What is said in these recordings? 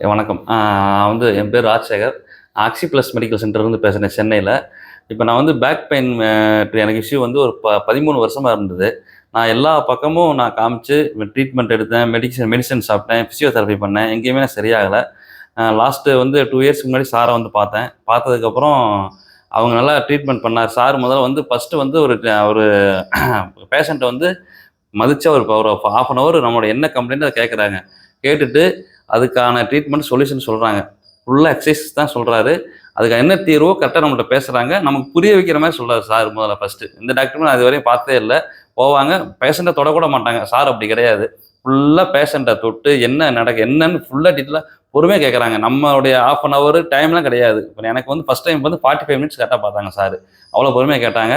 வணக்கம். வந்து என் பேர் ராஜசேகர். ஆக்சி ப்ளஸ் மெடிக்கல் சென்டர்லேருந்து பேசுகிறேன் சென்னையில். இப்போ நான் வந்து பேக் பெயின் எனக்கு இஷ்யூ வந்து ஒரு ப பதிமூணு வருஷமாக இருந்தது. நான் எல்லா பக்கமும் நான் காமிச்சு ட்ரீட்மெண்ட் எடுத்தேன் மெடிசன் மெடிசன் சாப்பிட்டேன் ஃபிசியோதெரப்பி பண்ணேன். எங்கேயுமே நான் சரியாகலை. லாஸ்ட்டு வந்து டூ இயர்ஸ்க்கு முன்னாடி சாரை வந்து பார்த்தேன். பார்த்ததுக்கப்புறம் அவங்க நல்லா ட்ரீட்மெண்ட் பண்ணார். சார் முதல்ல வந்து ஃபஸ்ட்டு வந்து ஒரு ஒரு பேஷண்ட்டை வந்து மதித்த ஒரு ஒரு ஆஃப் அன் ஹவர் நம்மளோட என்ன கம்ப்ளைண்ட் அதை கேட்குறாங்க கேட்டுட்டு அதுக்கான ட்ரீட்மெண்ட் சொல்யூஷன் சொல்கிறாங்க ஃபுல்லாக எக்ஸசைஸ் தான் சொல்கிறாரு அதுக்கு என்ன தீர்வோ கரெக்டாக நம்மள்ட்ட பேசுகிறாங்க நமக்கு புரிய வைக்கிற மாதிரி சொல்கிறாரு சார் முதல்ல ஃபஸ்ட்டு இந்த டாக்டரும் நான் வரையும் பார்த்தே இல்லை. போவாங்க. பேஷண்ட்டை தொடக்கூட மாட்டாங்க. சார் அப்படி கிடையாது. ஃபுல்லாக பேஷண்ட்டை தொட்டு என்ன நடக்க என்னன்னு ஃபுல்லாக டீட்டெயிலாக பொறுமையாக கேட்குறாங்க நம்மளுடைய ஆஃப் அன் ஹவர் டைம்லாம் கிடையாது. இப்போ எனக்கு வந்து ஃபஸ்ட் டைம் வந்து ஃபார்ட்டி ஃபைவ் மினிட்ஸ் கரெக்டாக பார்த்தாங்க சார் அவ்வளோ பொறுமையாக கேட்டாங்க.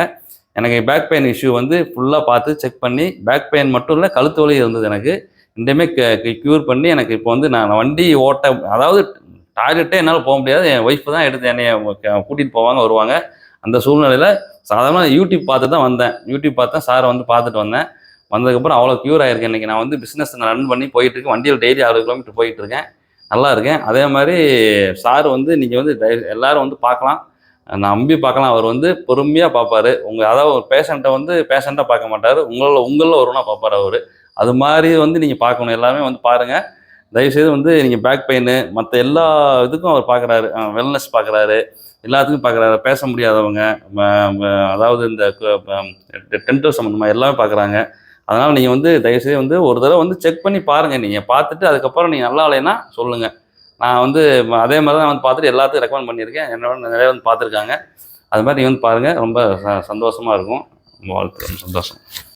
எனக்கு பேக் பெயின் இஷ்யூ வந்து ஃபுல்லாக பார்த்து செக் பண்ணி பேக் பெயின் மட்டும் இல்லை கழுத்து வலி இருந்தது எனக்கு. ரெண்டுமே க்யூர் பண்ணி எனக்கு இப்போ வந்து நான் வண்டி ஓட்ட அதாவது டாய்லெட்டே என்னால் போக முடியாது. என் ஒய்ஃப் தான் எடுத்து என்னை கூட்டிகிட்டு போவாங்க வருவாங்க. அந்த சூழ்நிலையில் சாதாரண யூடியூப் பார்த்து தான் வந்தேன். யூடியூப் பார்த்து தான் சாரை வந்து பார்த்துட்டு வந்தேன். வந்ததுக்கப்புறம் அவ்வளோ க்யூர் ஆயிருக்கேன் இன்றைக்கி நான் வந்து பிஸ்னஸ் ரன் பண்ணி போயிட்டுருக்கேன் வண்டியில் டெய்லி அறுபது கிலோமீட்டர் போயிட்டுருக்கேன் நல்லா இருக்கேன். அதே மாதிரி சார் வந்து நீங்கள் வந்து எல்லோரும் எல்லாரும் வந்து பார்க்கலாம். நம்பி பார்க்கலாம். அவர் வந்து பொறுமையாக பார்ப்பாரு. உங்கள் அதாவது ஒரு பேஷண்ட்டை வந்து பேஷண்ட்டாக பார்க்க மாட்டார். உங்களில் உங்களில் ஒருவனா பார்ப்பார் அவர். அது மாதிரி வந்து நீங்கள் பார்க்கணும். எல்லாமே வந்து பாருங்கள் தயவுசெய்து வந்து நீங்கள் பேக் பெயின் மற்ற எல்லா இதுக்கும் அவர் பார்க்குறாரு. வெல்னஸ் பார்க்குறாரு. எல்லாத்துக்கும் பார்க்குறாரு. பேச முடியாதவங்க அதாவது இந்த டென்டல் சம்மந்தமாக எல்லாமே பார்க்குறாங்க. அதனால் நீங்கள் வந்து தயவுசெய்து வந்து ஒரு தடவை வந்து செக் பண்ணி பாருங்கள் நீங்கள் பார்த்துட்டு அதுக்கப்புறம் நீங்கள் நல்லா இல்லைன்னா சொல்லுங்கள் நான் வந்து அதே மாதிரி தான் வந்து பார்த்துட்டு எல்லாத்துக்கும் ரெக்கமெண்ட் பண்ணியிருக்கேன். என்னோட நிறைய வந்து பார்த்துருக்காங்க. அது மாதிரி நீங்கள் வந்து பாருங்கள் ரொம்ப ச சந்தோஷமாக இருக்கும். வாழ்த்து ரொம்ப சந்தோஷம்.